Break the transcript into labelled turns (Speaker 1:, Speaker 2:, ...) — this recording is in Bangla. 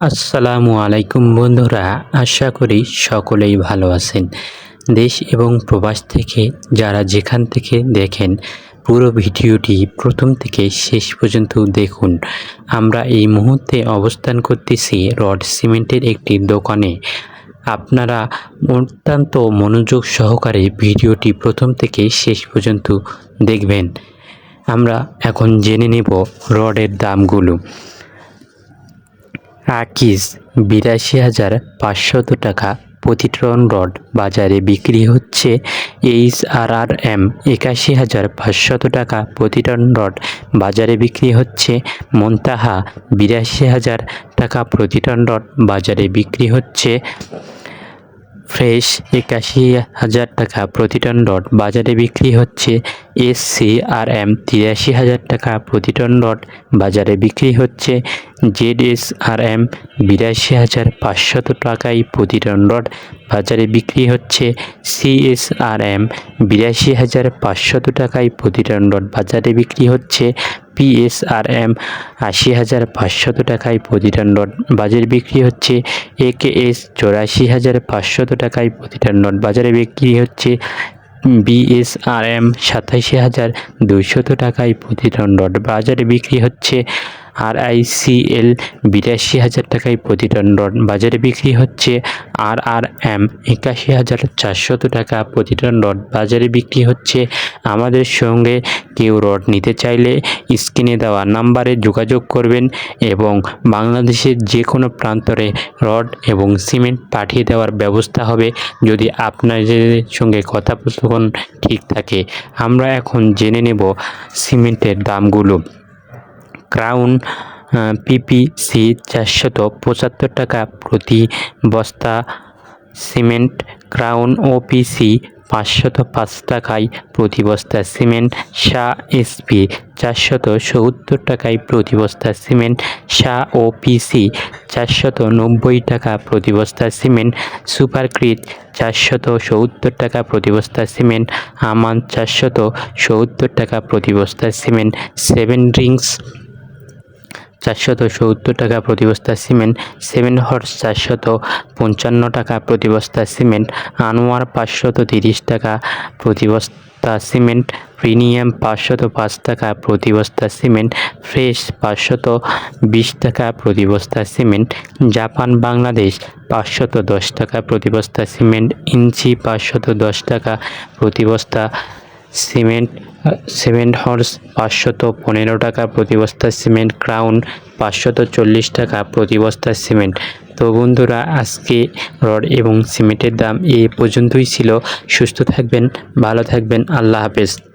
Speaker 1: আসসালামু আলাইকুম বন্ধুরা, আশা করি সকলেই ভালো আছেন। দেশ এবং প্রবাস থেকে যারা যেখান থেকে দেখেন, পুরো ভিডিওটি প্রথম থেকে শেষ পর্যন্ত দেখুন। আমরা এই মুহূর্তে অবস্থান করতেছি রড সিমেন্টের একটি দোকানে। আপনারা অত্যন্ত মনোযোগ সহকারে ভিডিওটি প্রথম থেকে শেষ পর্যন্ত দেখবেন। আমরা এখন জেনে নেব রডের দামগুলো। আকিস বিরাশি হাজার পাঁচশত টাকা প্রতি টন রড বাজারে বিক্রি হচ্ছে এইচ আর আর এম একাশি হাজার পাঁচশত টাকা প্রতি টন রড বাজারে বিক্রি হচ্ছে মন্তাহা বিরাশি হাজার টাকা প্রতি টন রড বাজারে বিক্রি হচ্ছে ফ্রেশ একাশি হাজার টাকা। প্রতি টন রড বাজারে বিক্রি হচ্ছে এস সি আর এম তিরাশি হাজার টাকা। প্রতি টন রড বাজারে বিক্রি হচ্ছে জেড এস আর এম বিরাশি হাজার পাঁচশত টাকায়। প্রতি টন রড বাজারে বিক্রি হচ্ছে সিএস আর এম বিরাশি হাজার পাঁচশত টাকায়। প্রতি টন রড বাজারে বিক্রি হচ্ছে পিএসআরএম আশি হাজার পাঁচশত টাকায় প্রতিটা নট। বাজারে বিক্রি হচ্ছে এ কে এস চৌরাশি হাজার পাঁচশত টাকায় প্রতিটা নট। বাজারে বিক্রি হচ্ছে বিএসআরএম সাতাশি হাজার দুইশত টাকায় প্রতিটা নট। বাজারে বিক্রি হচ্ছে আর আইসিএল বিরাশি হাজার টাকায় প্রতি টন বাজারে বিক্রি হচ্ছে আর আর এম একাশি হাজার চারশত টাকা প্রতি টন রড। বাজারে বিক্রি হচ্ছে আমাদের সঙ্গে কেউ রড নিতে চাইলে স্ক্রিনে দেওয়া নাম্বারে যোগাযোগ করবেন এবং বাংলাদেশের যে কোনো প্রান্তরে রড এবং সিমেন্ট পাঠিয়ে দেওয়ার ব্যবস্থা হবে যদি আপনাদের সঙ্গে কথোপকথন ঠিক থাকে। আমরা এখন জেনে নেব সিমেন্টের দামগুলো। ক্রাউন পিপিসি চারশত পঁচাত্তর টাকা প্রতি বস্তা। সিমেন্ট, ক্রাউন, ওপিসি পাঁচশত পাঁচ টাকায় প্রতি বস্তা। সিমেন্ট শাহ এসপি চারশত সত্তর টাকায় প্রতি বস্তা। সিমেন্ট শাহ ওপিসি চারশত নব্বই টাকা প্রতি বস্তা। সিমেন্ট সুপারক্রিট চারশত সত্তর টাকা প্রতি বস্তা। সিমেন্ট, আমান চারশত সত্তর টাকা প্রতি বস্তা। সিমেন্ট, সেভেন ড্রিঙ্কস চারশত সত্তর টাকা প্রতি বস্তা সিমেন্ট সেভেন হর্স চারশত পঞ্চান্ন টাকা প্রতি বস্তা সিমেন্ট, আনোয়ার পাঁচশত তিরিশ টাকা প্রতি বস্তা সিমেন্ট, প্রিমিয়াম পাঁচশত পাঁচ টাকা প্রতি বস্তা সিমেন্ট, ফ্রেশ পাঁচশত বিশ টাকা প্রতি বস্তা সিমেন্ট, জাপান বাংলাদেশ পাঁচশত দশ টাকা প্রতি বস্তা সিমেন্ট, ইঞ্চি পাঁচশত দশ টাকা প্রতি বস্তা সিমেন্ট সিমেন্ট হর্স পাঁচশত পনেরো টাকা, প্রতি বস্তা সিমেন্ট ক্রাউন পাঁচশত চল্লিশ টাকা, প্রতি বস্তা সিমেন্ট। তো বন্ধুরা, আজকে রড এবং সিমেন্টের দাম এ পর্যন্তই ছিল। সুস্থ থাকবেন, ভালো থাকবেন, আল্লাহ হাফেজ।